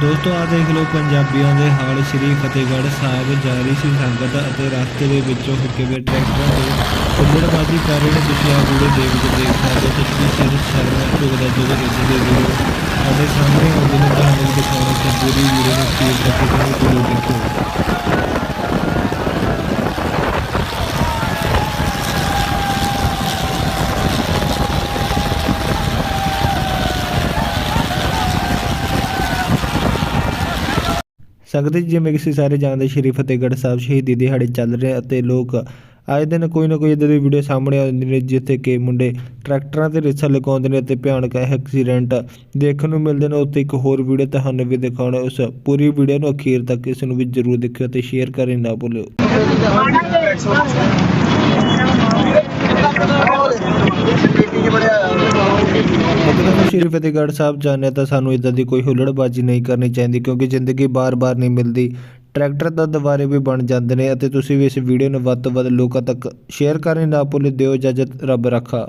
ਦੋਸਤੋ ਆ ਦੇਖ ਲਓ ਪੰਜਾਬੀਆਂ ਦੇ ਹਾਲ, ਸ਼੍ਰੀ ਫਤਿਹਗੜ੍ਹ ਸਾਹਿਬ ਜਾ ਰਹੀ ਸੀ ਸੰਗਤ ਅਤੇ ਰਸਤੇ ਦੇ ਵਿੱਚੋਂ ਹੁੱਕੇ ਵੇ ਟਰੈਕਟਰਾਂ ਦੇ ਉੱਡੜਬਾਜ਼ੀ ਕਰ ਰਹੇ ਨੇ। ਤੁਸੀਂ ਆ ਵੀਡੀਓ ਦੇਖ ਕੇ ਦੇਖ ਸਕਦੇ ਹੋ, ਤੁਸੀਂ ਸਿਰ ਸ਼ਰਮ ਝੁਕਦਾ ਜਦੋਂ ਇੱਥੇ ਦੇ ਵੀਡੀਓ ਸਾਡੇ ਸਾਹਮਣੇ ਆਉਂਦੇ ਨੇ। ਤੁਹਾਨੂੰ ਦਿਖਾਉਣਾ ਤੇ ਪੂਰੀ ਵੀਡੀਓ ਨੂੰ ਕਲੀਅਰ ਕਰਕੇ ਤੁਹਾਨੂੰ ਦੇਖੋ ਸੰਗਤ ਜੀ, ਜਿਵੇਂ ਕਿ ਅਸੀਂ ਸਾਰੇ ਜਾਣਦੇ ਸ਼੍ਰੀ ਫਤਿਹਗੜ੍ਹ ਸਾਹਿਬ ਸ਼ਹੀਦੀ ਦਿਹਾੜੇ ਚੱਲ ਰਹੇ ਅਤੇ ਲੋਕ ਆਏ ਦਿਨ ਕੋਈ ਨਾ ਕੋਈ ਇਦਾਂ ਦੀ ਵੀਡੀਓ ਸਾਹਮਣੇ ਆਉਂਦੀ ਨੇ, ਜਿੱਥੇ ਕਿ ਮੁੰਡੇ ਟਰੈਕਟਰਾਂ ਤੇ ਰੇਸਾਂ ਲਗਾਉਂਦੇ ਨੇ ਤੇ ਭਿਆਨਕ ਐਕਸੀਡੈਂਟ ਦੇਖਣ ਨੂੰ ਮਿਲਦੇ ਨੇ। ਉੱਥੇ ਇੱਕ ਹੋਰ ਵੀਡੀਓ ਤੁਹਾਨੂੰ ਵੀ ਦਿਖਾਉਣਾ, ਉਸ ਪੂਰੀ ਵੀਡੀਓ ਨੂੰ ਅਖੀਰ ਤੱਕ ਇਸ ਨੂੰ ਵੀ ਜਰੂਰ ਦੇਖਿਓ ਤੇ ਸ਼ੇਅਰ ਕਰਨੀ ਨਾ ਭੁੱਲਿਓ। ਸ਼੍ਰੀ ਫਤਿਹਗੜ੍ਹ ਸਾਹਿਬ ਜਾਂਦੇ ਹਾਂ ਤਾਂ ਸਾਨੂੰ ਇਦਾਂ ਦੀ ਕੋਈ ਹੁੱਲੜਬਾਜ਼ੀ ਨਹੀਂ ਕਰਨੀ ਚਾਹੀਦੀ ਕਿਉਂਕਿ ਜ਼ਿੰਦਗੀ ਬਾਰ-ਬਾਰ ਨਹੀਂ ਮਿਲਦੀ। ਟਰੈਕਟਰ ਤਾਂ ਦੁਬਾਰੇ ਵੀ ਬਣ ਜਾਂਦੇ ਨੇ ਅਤੇ ਤੁਸੀਂ ਵੀ ਇਸ ਵੀਡੀਓ ਨੂੰ ਵੱਧ ਤੋਂ ਵੱਧ ਲੋਕਾਂ ਤੱਕ ਸ਼ੇਅਰ ਕਰਨੀ ਨਾ ਭੁੱਲ ਦਿਓ ਇਜਾਜ਼ਤ, ਰੱਬ ਰੱਖਾ।